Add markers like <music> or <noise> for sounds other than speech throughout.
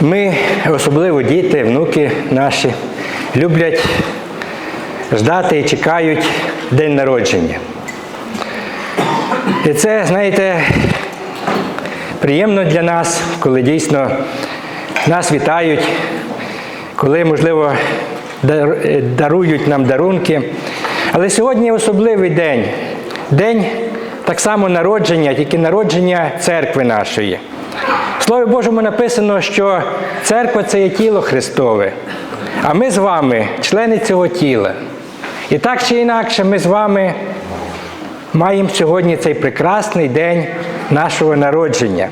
Ми, особливо діти, внуки наші, люблять ждати і чекають день народження. І це, знаєте, приємно для нас, коли дійсно нас вітають, коли, можливо, дарують нам дарунки. Але сьогодні особливий день. День так само народження, тільки народження церкви нашої. Слові Божому написано, що церква це є тіло Христове, а ми з вами члени цього тіла. І так чи інакше, ми з вами маємо сьогодні цей прекрасний день нашого народження.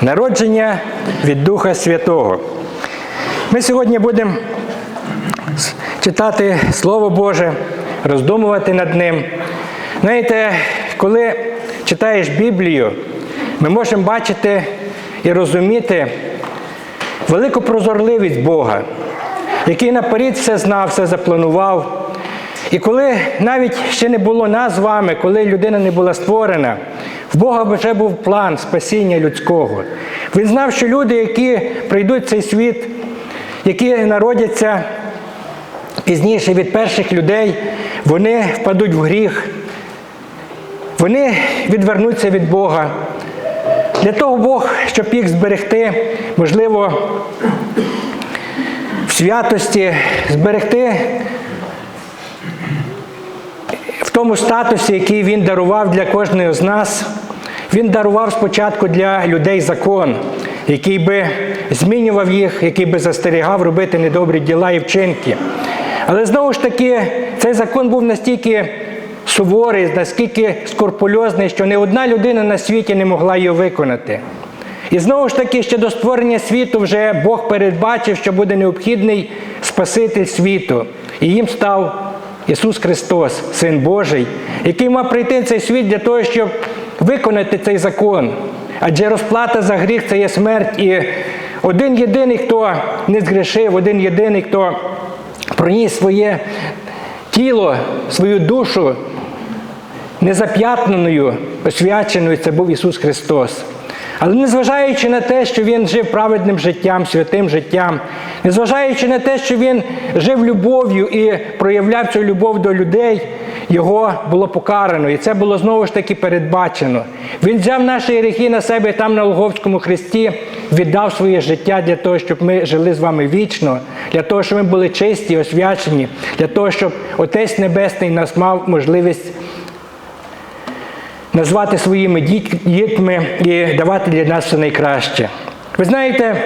Народження від Духа Святого. Ми сьогодні будемо читати Слово Боже, роздумувати над ним. Знаєте, коли читаєш Біблію, ми можемо бачити і розуміти велику прозорливість Бога, який наперед все знав, все запланував. І коли навіть ще не було нас з вами, коли людина не була створена, в Бога вже був план спасіння людського. Він знав, що люди, які прийдуть в цей світ, які народяться пізніше від перших людей, вони впадуть в гріх, вони відвернуться від Бога. Для того Бог, щоб їх зберегти, можливо, в святості, зберегти в тому статусі, який він дарував для кожного з нас, він дарував спочатку для людей закон, який би змінював їх, який би застерігав робити недобрі діла і вчинки. Але знову ж таки, цей закон був настільки суворий, наскільки скорпульозний, що не одна людина на світі не могла його виконати. І знову ж таки, ще до створення світу вже Бог передбачив, що буде необхідний Спаситель світу. І їм став Ісус Христос, Син Божий, який мав прийти в цей світ для того, щоб виконати цей закон. Адже розплата за гріх це є смерть. І один єдиний, хто не згрішив, один єдиний, хто проніс своє тіло, свою душу незап'ятненою, освяченою, це був Ісус Христос. Але незважаючи на те, що Він жив праведним життям, святим життям, незважаючи на те, що Він жив любов'ю і проявляв цю любов до людей, його було покарано. І це було знову ж таки передбачено. Він взяв наші гріхи на себе там на Лговському хресті, віддав своє життя для того, щоб ми жили з вами вічно, для того, щоб ми були чисті, освячені, для того, щоб Отець Небесний нас мав можливість назвати своїми дітьми і давати для нас все найкраще. Ви знаєте,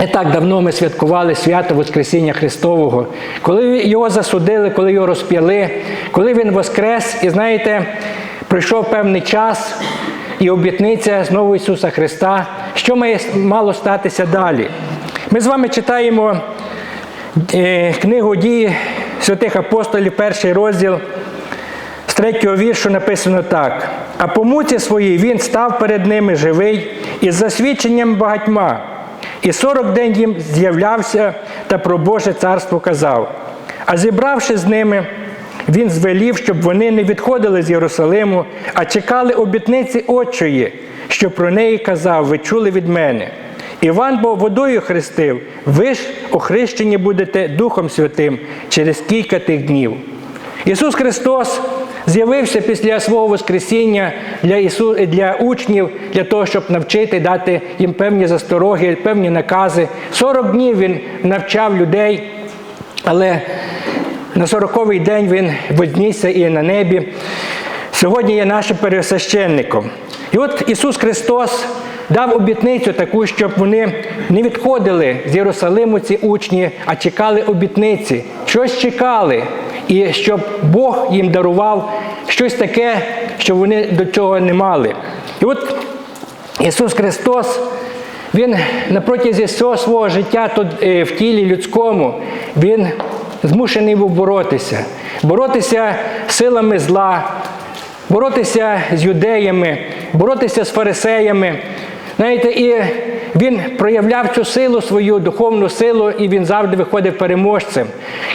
не так давно ми святкували свято Воскресіння Христового, коли його засудили, коли його розп'яли, коли він воскрес, і знаєте, пройшов певний час і обітниця знову Ісуса Христа, що має мало статися далі. Ми з вами читаємо е, книгу дії святих апостолів, перший розділ. Третього віршу написано так: а по муці своїй він став перед ними живий із засвідченням багатьма, і сорок день їм з'являвся та про Боже царство казав. А зібравши з ними, він звелів, щоб вони не відходили з Єрусалиму, а чекали обітниці Отчої, що про неї казав, ви чули від мене. Іван бо водою хрестив, ви ж охрещені будете Духом Святим через кілька тих днів. Ісус Христос з'явився після свого Воскресіння для, Ісу... для учнів, для того, щоб навчити, дати їм певні застороги, певні накази. 40 днів Він навчав людей, але на 40-й день Він вознісся і на небі. Сьогодні є нашим пересвященником. І от Ісус Христос дав обітницю таку, щоб вони не відходили з Єрусалиму ці учні, а чекали обітниці, щось чекали, і щоб Бог їм дарував щось таке, що вони до цього не мали. І от Ісус Христос, Він протязі всього свого життя тут е, в тілі людському, Він змушений був боротися, боротися силами зла, боротися з юдеями, боротися з фарисеями. Знаєте, і він проявляв цю силу, свою духовну силу, і він завжди виходив переможцем.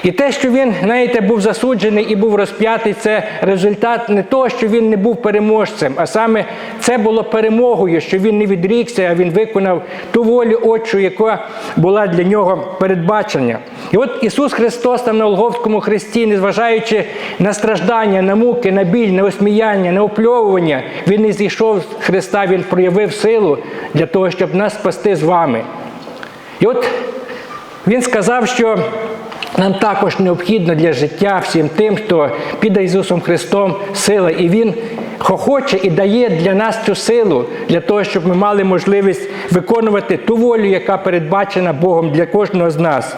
І те, що він, знаєте, був засуджений і був розп'ятий, це результат не того, що він не був переможцем, а саме це було перемогою, що він не відрікся, а він виконав ту волю Отчу, яка була для нього передбачення. І от Ісус Христос там на Голговському хресті, незважаючи на страждання, на муки, на біль, на осміяння, на опльовування, Він не зійшов з Христа, Він проявив силу для того, щоб нас спасти з вами. І от Він сказав, що нам також необхідно для життя всім тим, хто піде Ісусом Христом сила. І Він хохоче і дає для нас цю силу, для того, щоб ми мали можливість виконувати ту волю, яка передбачена Богом для кожного з нас.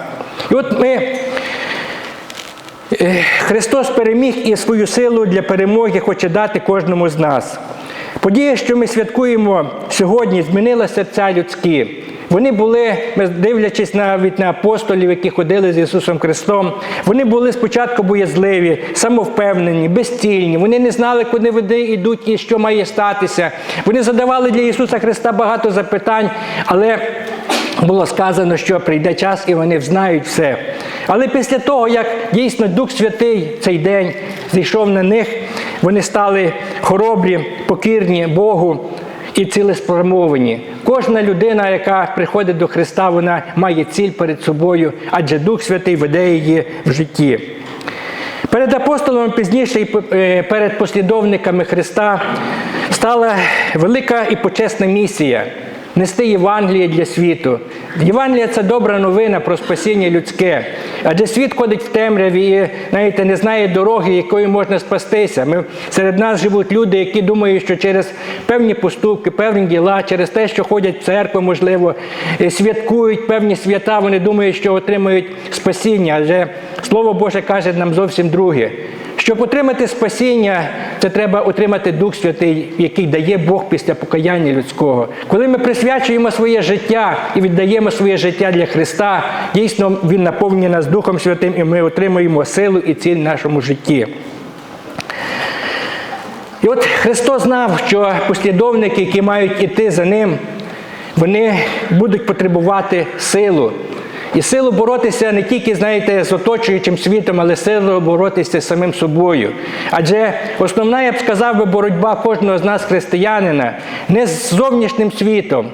І от ми. Е, Христос переміг і свою силу для перемоги хоче дати кожному з нас. Подія, що ми святкуємо сьогодні, змінила серця людські. Вони були, дивлячись навіть на апостолів, які ходили з Ісусом Христом, вони були спочатку боязливі, самовпевнені, безцільні. Вони не знали, куди вони йдуть і що має статися. Вони задавали для Ісуса Христа багато запитань, але було сказано, що прийде час і вони взнають все. Але після того, як дійсно Дух Святий цей день зійшов на них, вони стали хоробрі, покірні Богу і цілеспрямовані. Кожна людина, яка приходить до Христа, вона має ціль перед собою, адже Дух Святий веде її в житті. Перед апостолами пізніше і е, перед послідовниками Христа стала велика і почесна місія нести Євангеліє для світу. Євангелія це добра новина про спасіння людське. Адже світ ходить в темряві і знаєте, не знає дороги, якою можна спастися. Ми, Серед нас живуть люди, які думають, що через певні поступки, певні діла, через те, що ходять в церкву, можливо, святкують певні свята, вони думають, що отримують спасіння. Адже Слово Боже каже нам зовсім друге. Щоб отримати спасіння, це треба отримати Дух Святий, який дає Бог після покаяння людського. Коли ми присвячуємо своє життя і віддаємо своє життя для Христа, дійсно Він наповнює нас Духом Святим, і ми отримуємо силу і ціль в нашому житті. І от Христос знав, що послідовники, які мають іти за ним, вони будуть потребувати силу. І силу боротися не тільки, знаєте, з оточуючим світом, але силу боротися з самим собою. Адже основна, я б сказав, би, боротьба кожного з нас, християнина, не з зовнішнім світом,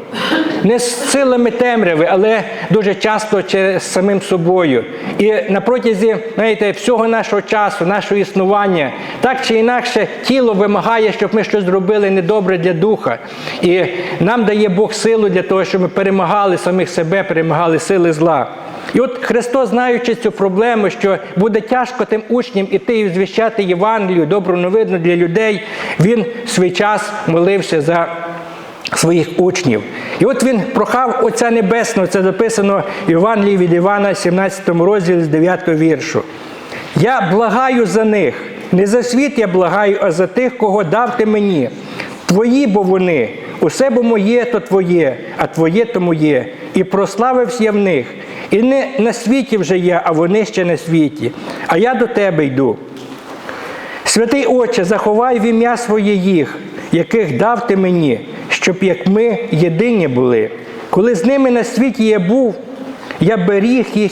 не з силами темряви, але дуже часто через самим собою. І на протязі знаєте, всього нашого часу, нашого існування, так чи інакше, тіло вимагає, щоб ми щось зробили недобре для духа. І нам дає Бог силу для того, щоб ми перемагали самих себе, перемагали сили зла. І от Христос, знаючи цю проблему, що буде тяжко тим учням іти і звіщати Євангелію, добру новину для людей, Він свій час молився за своїх учнів. І от він прохав Отця Небесного, це записано в Євангелії від Івана, 17 розділі з 9 віршу. Я благаю за них, не за світ я благаю, а за тих, кого дав ти мені. Твої, бо вони, усе бо моє, то твоє, а твоє то моє. І прославився я в них. І не на світі вже я, а вони ще на світі. А я до тебе йду. Святий Отче, заховай в ім'я своє їх, яких дав ти мені, щоб як ми єдині були. Коли з ними на світі я був, я беріг їх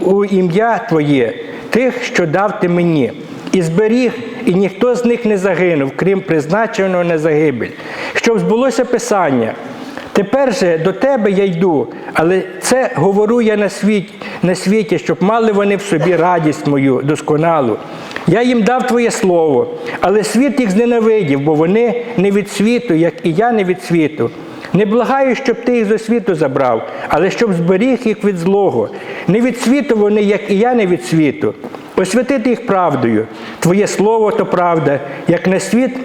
у ім'я Твоє, тих, що дав ти мені, і зберіг, і ніхто з них не загинув, крім призначеного на загибель, щоб збулося Писання. Тепер же до тебе я йду, але це говорю я на світі, на світі, щоб мали вони в собі радість мою досконалу. Я їм дав Твоє Слово, але світ їх зненавидів, бо вони не від світу, як і я не від світу. Не благаю, щоб ти їх зі світу забрав, але щоб зберіг їх від злого. Не від світу вони, як і я не від світу. Освятити їх правдою. Твоє слово то правда, як на світ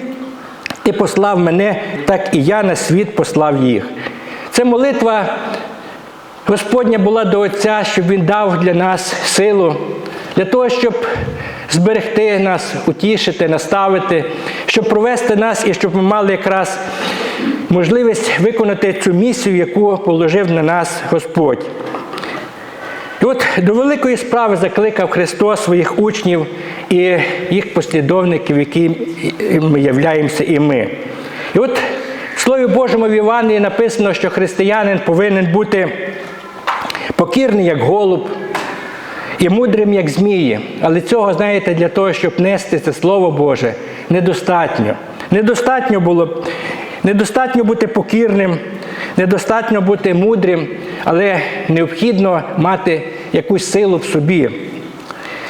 ти послав мене, так і я на світ послав їх. Це молитва Господня була до Отця, щоб Він дав для нас силу, для того, щоб зберегти нас, утішити, наставити, щоб провести нас і щоб ми мали якраз можливість виконати цю місію, яку положив на нас Господь. І от до великої справи закликав Христос своїх учнів і їх послідовників, які ми являємося і ми. І от В Слові Божому в Івані написано, що християнин повинен бути покірний, як голуб, і мудрим, як змії. Але цього, знаєте, для того, щоб нести це Слово Боже, недостатньо. Недостатньо було, недостатньо бути покірним, недостатньо бути мудрим, але необхідно мати якусь силу в собі.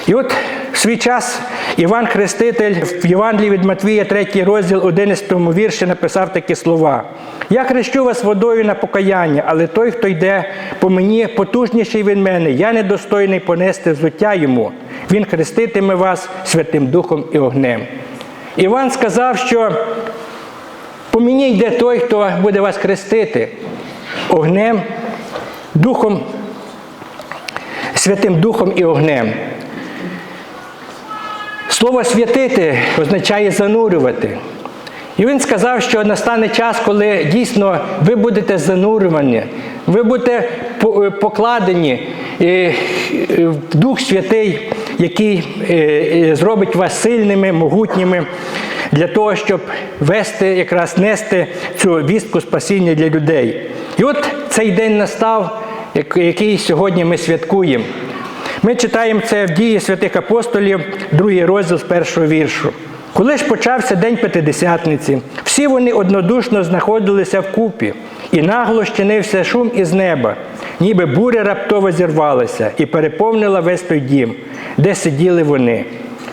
І от в свій час Іван Хреститель в Євангелії від Матвія, 3 розділ, 11 вірші написав такі слова: Я хрещу вас водою на покаяння, але той, хто йде по мені, потужніший від мене, я недостойний понести взуття йому. Він хреститиме вас Святим Духом і огнем. Іван сказав, що по мені йде той, хто буде вас хрестити огнем, духом, Святим Духом і огнем. Слово святити означає занурювати. І він сказав, що настане час, коли дійсно ви будете занурювані, ви будете покладені е, е, в Дух Святий, який е, е, зробить вас сильними, могутніми для того, щоб вести, якраз нести цю вістку спасіння для людей. І от цей день настав, який сьогодні ми святкуємо. Ми читаємо це в дії святих апостолів, другий розділ з першого віршу. Коли ж почався день П'ятидесятниці, всі вони однодушно знаходилися вкупі, і нагло щинився шум із неба, ніби буря раптово зірвалася і переповнила весь той дім, де сиділи вони.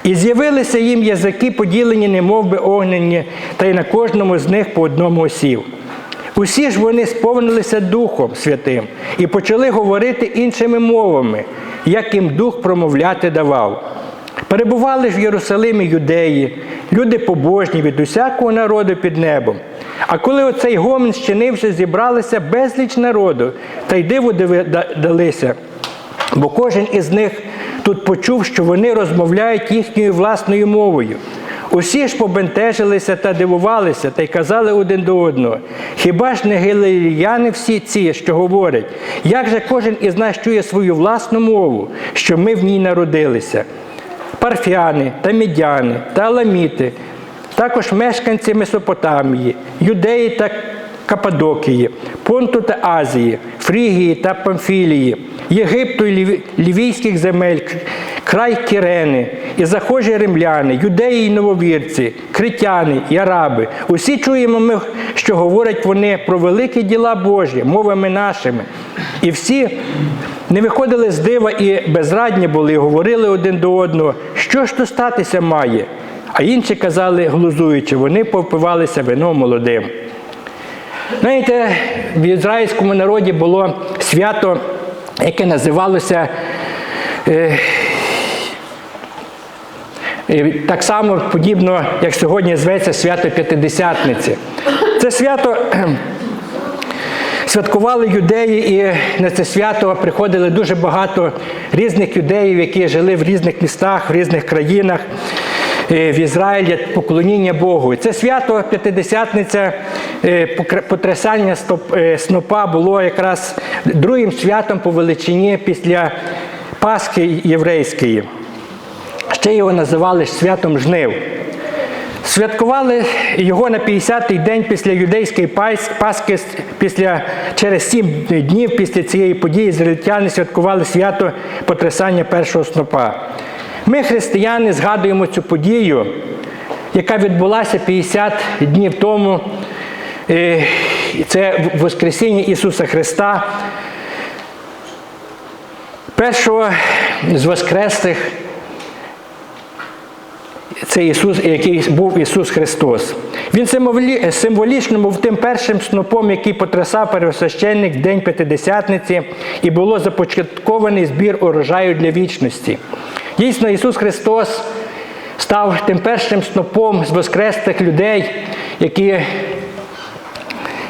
І з'явилися їм язики, поділені, немов би огнені, та й на кожному з них по одному осів. Усі ж вони сповнилися Духом Святим і почали говорити іншими мовами, як їм Дух промовляти давав. Перебували ж в Єрусалимі юдеї, люди побожні від усякого народу під небом. А коли оцей гомін щинився, зібралися безліч народу, та й диву далися. Бо кожен із них тут почув, що вони розмовляють їхньою власною мовою. Усі ж побентежилися та дивувалися, та й казали один до одного: хіба ж не галилеяни всі ці, що говорять, як же кожен із нас чує свою власну мову, що ми в ній народилися? Парфяни та мідяни та аламіти, також мешканці Месопотамії, юдеї та Кападокії, Понту та Азії, Фрігії та Памфілії, Єгипту і Лівійських земель, край Кірени, і захожі римляни, юдеї й нововірці, критяни і араби. Усі чуємо ми, що говорять вони про великі діла Божі, мовами нашими. І всі не виходили з дива і безрадні були, і говорили один до одного, що ж то статися має. А інші казали, глузуючи, вони повпивалися вином молодим. Знаєте, в ізраїльському народі було свято, яке називалося е, так само подібно, як сьогодні зветься свято П'ятидесятниці. Це свято <clears throat> святкували юдеї, і на це свято приходили дуже багато різних юдеїв, які жили в різних містах, в різних країнах. е, В Ізраїлі поклоніння Богу. Це свято П'ятидесятниця е, потрясання е, снопа було якраз другим святом по величині після Пасхи єврейської. Ще його називали святом жнив. Святкували його на 50-й день після юдейської пас- Пасхи, після, через сім днів після цієї події ізраїльтяни святкували свято потрясання першого снопа. Ми, християни, згадуємо цю подію, яка відбулася 50 днів тому. Е, Це Воскресіння Ісуса Христа, першого з Воскреслих це Ісус, який був Ісус Христос. Він символі- символічно був тим першим снопом, який потрясав первосвященник в День П'ятидесятниці, і було започаткований збір урожаю для вічності. Дійсно, Ісус Христос став тим першим снопом з воскреслих людей, які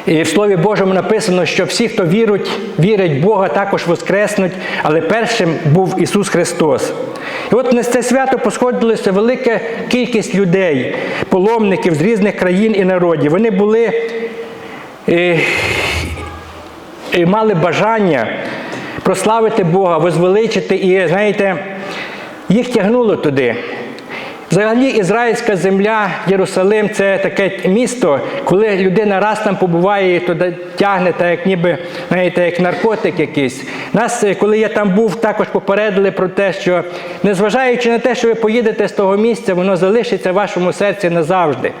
і в Слові Божому написано, що всі, хто вірить, вірить в Бога, також воскреснуть, але першим був Ісус Христос. І от на це свято посходилася велика кількість людей, паломників з різних країн і народів. Вони були е, і мали бажання прославити Бога, возвеличити, і знаєте, їх тягнуло туди. Взагалі, ізраїльська земля, Єрусалим це таке місто, коли людина раз там побуває, туди тягне, так як ніби знаєте, як наркотик якийсь. Нас, е, коли я там був, також попередили про те, що незважаючи на те, що ви поїдете з того місця, воно залишиться в вашому серці назавжди.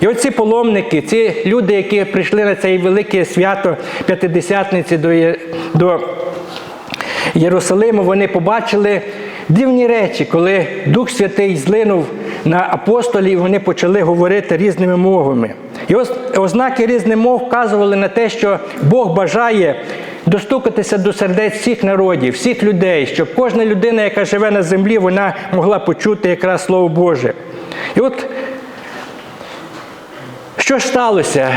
І оці паломники, ці люди, які прийшли на це велике свято П'ятидесятниці до, до Єрусалиму, вони побачили дивні речі, коли Дух Святий злинув на апостолів, вони почали говорити різними мовами. І ознаки різних мов вказували на те, що Бог бажає достукатися до сердець всіх народів, всіх людей, щоб кожна людина, яка живе на землі, вона могла почути якраз Слово Боже. І от що ж сталося?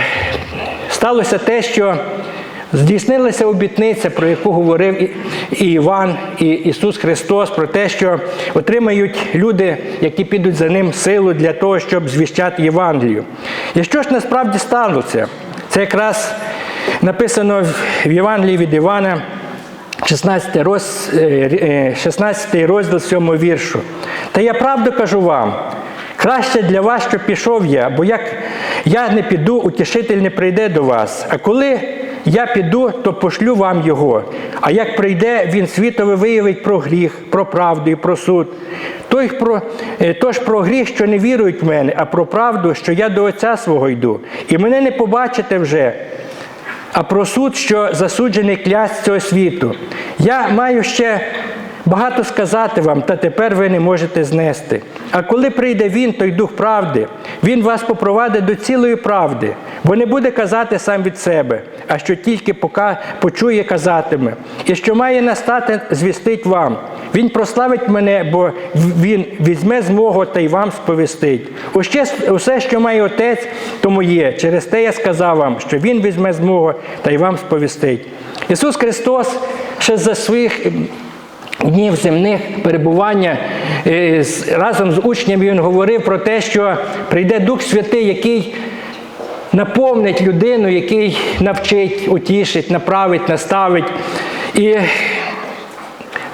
Сталося те, що здійснилася обітниця, про яку говорив і- Іван, і Ісус Христос, про те, що отримають люди, які підуть за ним силу для того, щоб звіщати Євангелію. І що ж насправді сталося? Це якраз написано в Євангелії від Івана, 16 роз, е, е, 16 розділ 7 віршу. Та я правду кажу вам, краще для вас, щоб пішов я, бо як я не піду, утішитель не прийде до вас. А коли я піду, то пошлю вам його. А як прийде, він світове виявить про гріх, про правду і про суд. Той про, е, тож про гріх, що не вірують в мене, а про правду, що я до Отця свого йду. І мене не побачите вже, а про суд, що засуджений клясть цього світу. Я маю ще багато сказати вам, та тепер ви не можете знести. А коли прийде він, той дух правди, він вас попровадить до цілої правди, бо не буде казати сам від себе, а що тільки пока почує, казатиме. І що має настати, звістить вам. Він прославить мене, бо він візьме з мого та й вам сповістить. Уще, усе, що має отець, то моє. Через те я сказав вам, що він візьме з мого та й вам сповістить. Ісус Христос ще за своїх днів земних перебування е, разом з учнями він говорив про те, що прийде Дух Святий, який наповнить людину, який навчить, утішить, направить, наставить. І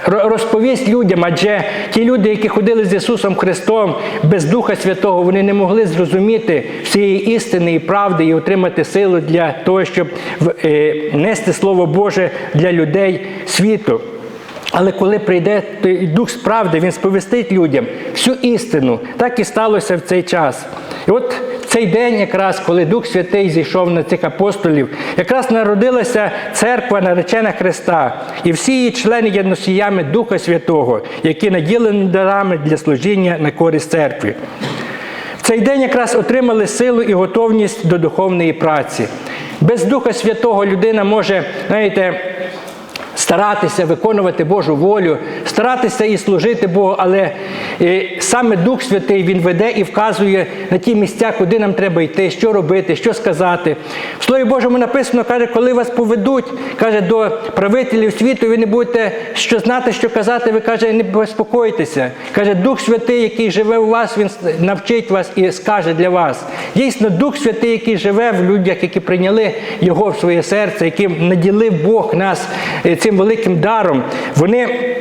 розповість людям, адже ті люди, які ходили з Ісусом Христом без Духа Святого, вони не могли зрозуміти всієї істини і правди і отримати силу для того, щоб е, нести Слово Боже для людей світу. Але коли прийде той Дух справди, він сповістить людям всю істину. Так і сталося в цей час. І от цей день, якраз, коли Дух Святий зійшов на цих апостолів, якраз народилася церква наречена Христа, і всі її члени є носіями Духа Святого, які наділені дарами для служіння на користь церкви. В цей день якраз отримали силу і готовність до духовної праці. Без Духа Святого людина може, знаєте, старатися виконувати Божу волю, старатися і служити Богу, але е, саме Дух Святий Він веде і вказує на ті місця, куди нам треба йти, що робити, що сказати. В Слові Божому написано, каже, коли вас поведуть, каже, до правителів світу, ви не будете що знати, що казати, ви каже, не безпокойтеся. Каже, Дух Святий, який живе у вас, він навчить вас і скаже для вас. Дійсно, Дух Святий, який живе в людях, які прийняли його в своє серце, яким наділив Бог нас е, цим великим даром, вони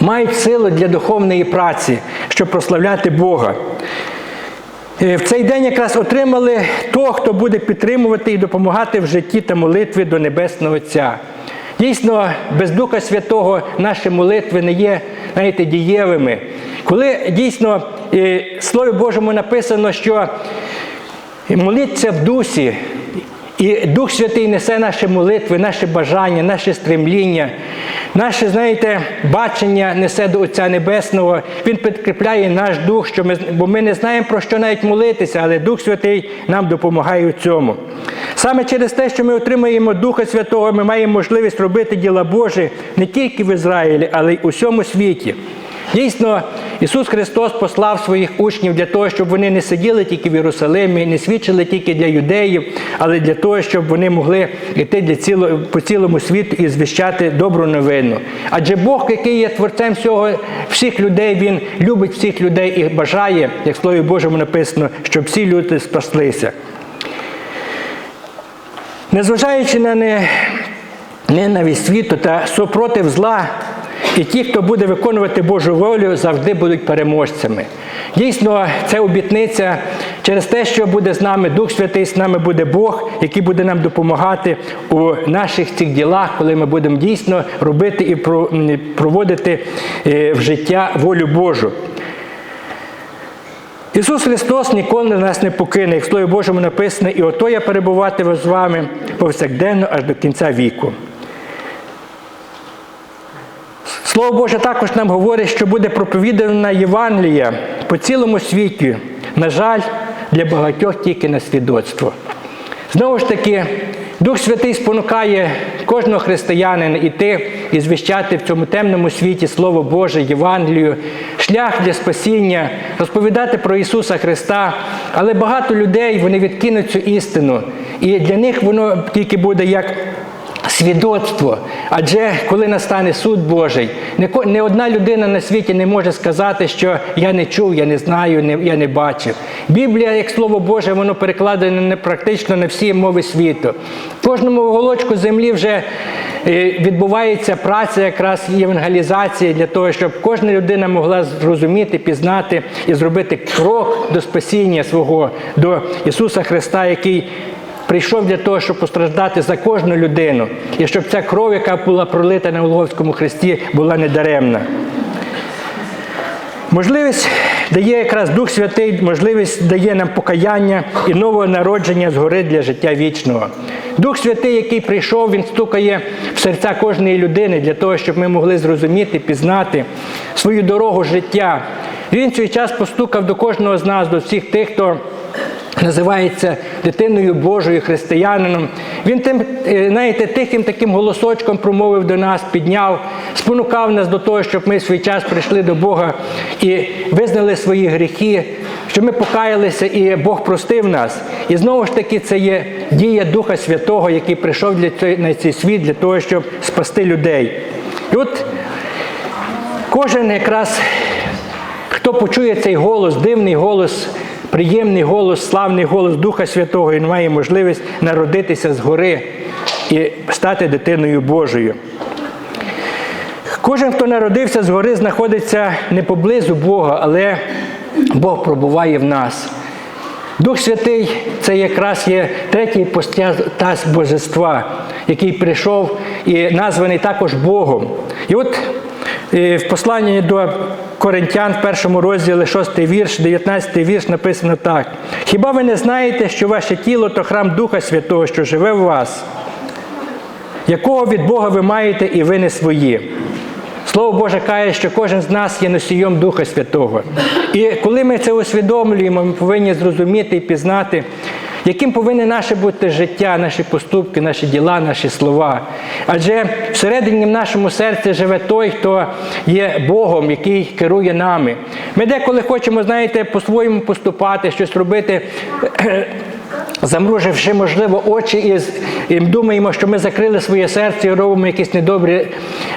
мають силу для духовної праці, щоб прославляти Бога. Е, В цей день якраз отримали того, хто буде підтримувати і допомагати в житті та молитві до Небесного Отця. Дійсно, без Духа Святого наші молитви не є знаєте, дієвими. Коли дійсно е, в Слові Божому написано, що моліться в дусі, і Дух Святий несе наші молитви, наші бажання, наші стремління, наше, знаєте, бачення несе до Отця Небесного. Він підкріпляє наш дух, що ми, бо ми не знаємо про що навіть молитися, але Дух Святий нам допомагає у цьому. Саме через те, що ми отримаємо Духа Святого, ми маємо можливість робити діла Божі не тільки в Ізраїлі, але й у всьому світі. Дійсно, Ісус Христос послав своїх учнів для того, щоб вони не сиділи тільки в Єрусалимі, не свідчили тільки для юдеїв, але для того, щоб вони могли йти для ціло, по цілому світу і звіщати добру новину. Адже Бог, який є творцем всього, всіх людей, Він любить всіх людей і бажає, як в Слові Божому написано, щоб всі люди спаслися. Незважаючи на не, ненависть світу та супротив зла, і ті, хто буде виконувати Божу волю, завжди будуть переможцями. Дійсно, це обітниця через те, що буде з нами Дух Святий, з нами буде Бог, який буде нам допомагати у наших цих ділах, коли ми будемо дійсно робити і проводити е, в життя волю Божу. Ісус Христос ніколи нас не покине, як в Слові Божому написано, і ото я перебуватиму з вами повсякденно аж до кінця віку. Слово Боже також нам говорить, що буде проповідана Євангелія по цілому світі. На жаль, для багатьох тільки на свідоцтво. Знову ж таки, Дух Святий спонукає кожного християнина іти і звіщати в цьому темному світі Слово Боже, Євангелію, шлях для спасіння, розповідати про Ісуса Христа. Але багато людей вони відкинуть цю істину. І для них воно тільки буде як свідоцтво. Адже коли настане суд Божий, не одна людина на світі не може сказати, що я не чув, я не знаю, я не бачив. Біблія, як Слово Боже, воно перекладено практично на всі мови світу. В кожному уголочку землі вже е, відбувається праця якраз євангелізації для того, щоб кожна людина могла зрозуміти, пізнати і зробити крок до спасіння свого, до Ісуса Христа, який прийшов для того, щоб постраждати за кожну людину, і щоб ця кров, яка була пролита на Голговському хресті, була недаремна. Можливість дає якраз Дух Святий, можливість дає нам покаяння і нового народження згори для життя вічного. Дух Святий, який прийшов, він стукає в серця кожної людини для того, щоб ми могли зрозуміти, пізнати свою дорогу життя. Він цей час постукав до кожного з нас, до всіх тих, хто називається дитиною Божою, християнином. Він тим, е, знаєте, тихим таким голосочком промовив до нас, підняв, спонукав нас до того, щоб ми в свій час прийшли до Бога і визнали свої гріхи, щоб ми покаялися, і Бог простив нас. І знову ж таки, це є дія Духа Святого, який прийшов для на цей світ для того, щоб спасти людей. І от кожен якраз, хто почує цей голос, дивний голос приємний голос, славний голос Духа Святого, він має можливість народитися згори і стати дитиною Божою. Кожен, хто народився згори, знаходиться не поблизу Бога, але Бог пробуває в нас. Дух Святий це якраз є третій постас Божества, який прийшов і названий також Богом. І от в посланні до Коринтян в першому розділі 6 вірш, 19 вірш написано так. Хіба ви не знаєте, що ваше тіло то храм Духа Святого, що живе в вас, якого від Бога ви маєте і ви не свої? Слово Боже каже, що кожен з нас є носієм Духа Святого. І коли ми це усвідомлюємо, ми повинні зрозуміти і пізнати, яким повинне наше бути життя, наші поступки, наші діла, наші слова. Адже всередині в нашому серці живе той, хто є Богом, який керує нами. Ми деколи хочемо, знаєте, по-своєму поступати, щось робити. <clears throat> Замруживши, можливо, очі і, думаємо, що ми закрили своє серце і робимо якісь недобрі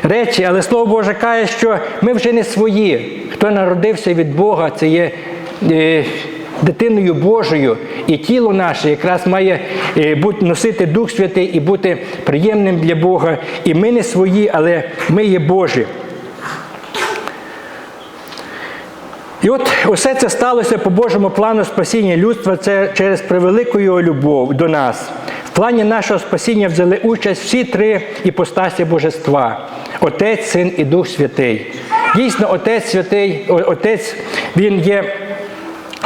речі, але Слово Боже каже, що ми вже не свої. Хто народився від Бога, це є е, дитиною Божою, і тіло наше якраз має е, носити Дух Святий і бути приємним для Бога. І ми не свої, але ми є Божі. І от усе це сталося по Божому плану спасіння людства це через превелику його любов до нас. В плані нашого спасіння взяли участь всі три іпостасі Божества Отець, Син і Дух Святий. Дійсно, Отець Святий, Отець, Він є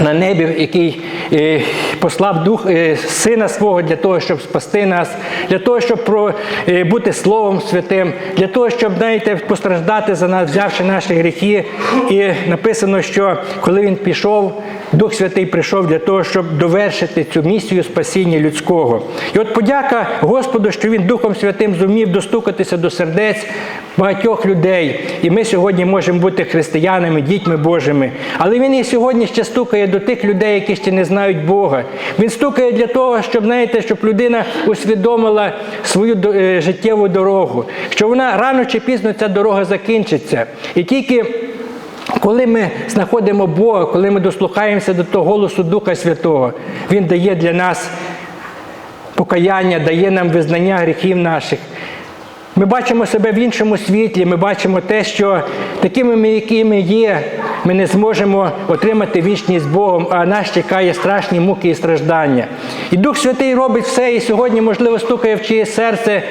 на небі, який е, послав дух е, сина свого для того, щоб спасти нас, для того, щоб е, бути Словом Святим, для того, щоб знаєте, постраждати за нас, взявши наші гріхи. І написано, що коли він пішов, Дух Святий прийшов для того, щоб довершити цю місію спасіння людського. І от подяка Господу, що Він Духом Святим зумів достукатися до сердець багатьох людей. І ми сьогодні можемо бути християнами, дітьми Божими. Але Він і сьогодні ще стукає до тих людей, які ще не знають Бога. Він стукає для того, щоб знаєте, щоб людина усвідомила свою е, життєву дорогу, що вона рано чи пізно ця дорога закінчиться. І тільки коли ми знаходимо Бога, коли ми дослухаємося до того голосу Духа Святого, Він дає для нас покаяння, дає нам визнання гріхів наших, Ми бачимо себе в іншому світлі, ми бачимо те, що такими ми, якими є, ми не зможемо отримати вічність з Богом, а нас чекає страшні муки і страждання. І Дух Святий робить все, і сьогодні, можливо, стукає в чиє серце.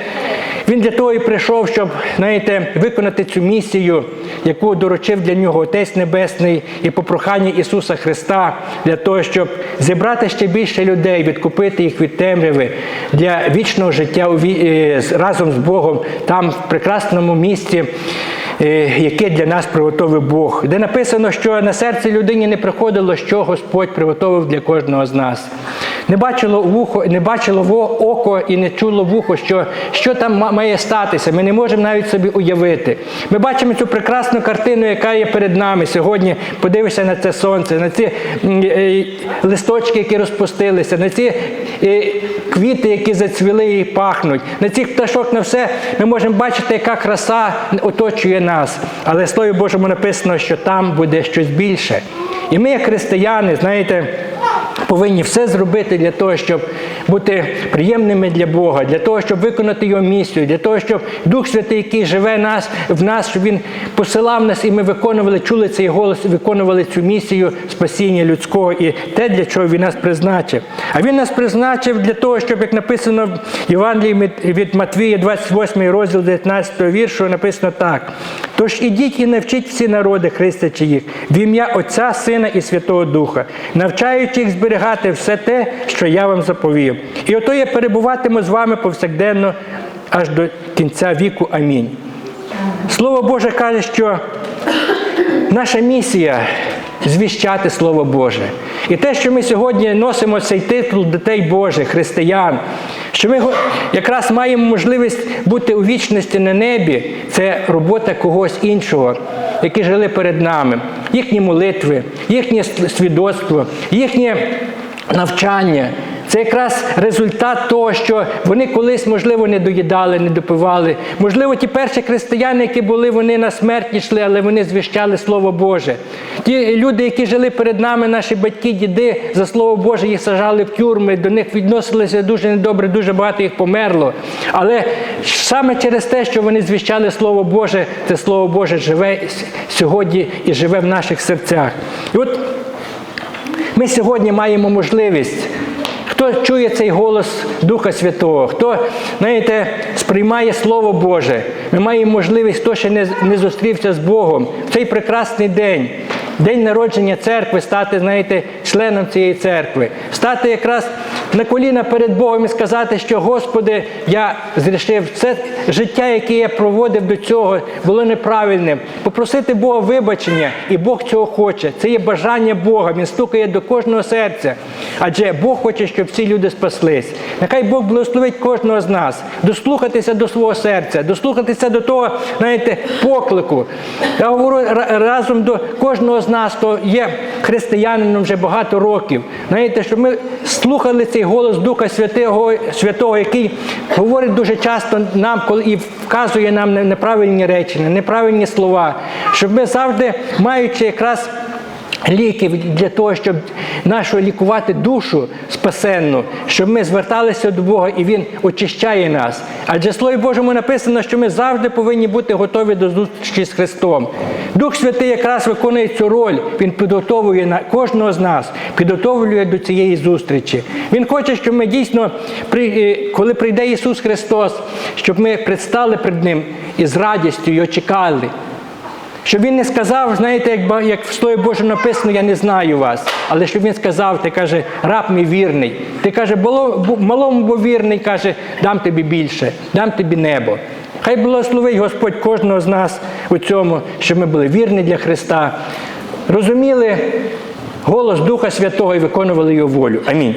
Він для того і прийшов, щоб знаєте, виконати цю місію, яку доручив для нього Отець Небесний і по проханню Ісуса Христа, для того, щоб зібрати ще більше людей, відкупити їх від темряви для вічного життя е, разом з Богом, там, в прекрасному місці, яке для нас приготовив Бог, де написано, що на серці людині не приходило, що Господь приготовив для кожного з нас. Не бачило вухо, не бачило око і не чуло вухо, що, що там має статися. Ми не можемо навіть собі уявити. Ми бачимо цю прекрасну картину, яка є перед нами сьогодні. Подивишся на це сонце, на ці е, листочки, які розпустилися, на ці е, квіти, які зацвіли і пахнуть, на цих пташок, на все. Ми можемо бачити, яка краса оточує нас. Але Слові Божому написано, що там буде щось більше. І ми, як християни, знаєте повинні все зробити для того, щоб бути приємними для Бога, для того, щоб виконати його місію, для того, щоб Дух Святий, який живе нас, в нас, щоб він посилав нас, і ми виконували, чули цей голос, виконували цю місію спасіння людського і те, для чого він нас призначив. А він нас призначив для того, щоб, як написано в Євангелії від- Матвія, 28 розділ 19 віршу, написано так. Тож ідіть і навчіть всі народи, хрестячи їх, в ім'я Отця, Сина і Святого Духа, навчаючи їх зберігати все те, що я вам заповів. І ото я перебуватиму з вами повсякденно аж до кінця віку. Амінь. Слово Боже каже, що наша місія звіщати Слово Боже. І те, що ми сьогодні носимо цей титул дітей Божих, християн, що ми якраз маємо можливість бути у вічності на небі, це робота когось іншого, які жили перед нами, їхні молитви, їхнє свідоцтво, їхнє навчання. Це якраз результат того, що вони колись, можливо, не доїдали, не допивали. Можливо, ті перші християни, які були, вони на смерть йшли, але вони звіщали Слово Боже. Ті люди, які жили перед нами, наші батьки, діди, за Слово Боже, їх сажали в тюрми, до них відносилися дуже недобре, дуже багато їх померло. Але саме через те, що вони звіщали Слово Боже, це Слово Боже живе сьогодні і живе в наших серцях. І от ми сьогодні маємо можливість. Хто чує цей голос Духа Святого, хто, знаєте, сприймає Слово Боже, ми маємо можливість, хто ще не, не зустрівся з Богом в цей прекрасний день, день народження церкви, стати, знаєте, членом цієї церкви, стати якраз на коліна перед Богом і сказати, що Господи, я зрішив все життя, яке я проводив до цього, було неправильним. Попросити Бога вибачення, і Бог цього хоче. Це є бажання Бога. Він стукає до кожного серця. Адже Бог хоче, щоб всі люди спаслись. Нехай Бог благословить кожного з нас, дослухатися до свого серця, дослухатися до того, знаєте, поклику. Я говорю разом до кожного з нас, хто є християнином вже багато років. Знаєте, щоб ми слухали цей голос Духа Святого, Святого, який говорить дуже часто нам, коли і вказує нам на неправильні речення, неправильні слова, щоб ми завжди, маючи якраз ліки для того, щоб нашу лікувати душу спасенну, щоб ми зверталися до Бога і Він очищає нас. Адже Слові Божому написано, що ми завжди повинні бути готові до зустрічі з Христом. Дух Святий якраз виконує цю роль, Він підготовує кожного з нас, підготовлює до цієї зустрічі. Він хоче, щоб ми дійсно, е, коли прийде Ісус Христос, щоб ми предстали перед Ним із радістю і чекали. Щоб він не сказав, знаєте, як, як в Слові Божому написано, я не знаю вас. Але щоб він сказав, ти каже, раб мій вірний. Ти каже, «Було- малому був вірний, каже, дам тобі більше, дам тобі небо. Хай благословить Господь кожного з нас у цьому, щоб ми були вірні для Христа, розуміли голос Духа Святого і виконували його волю. Амінь.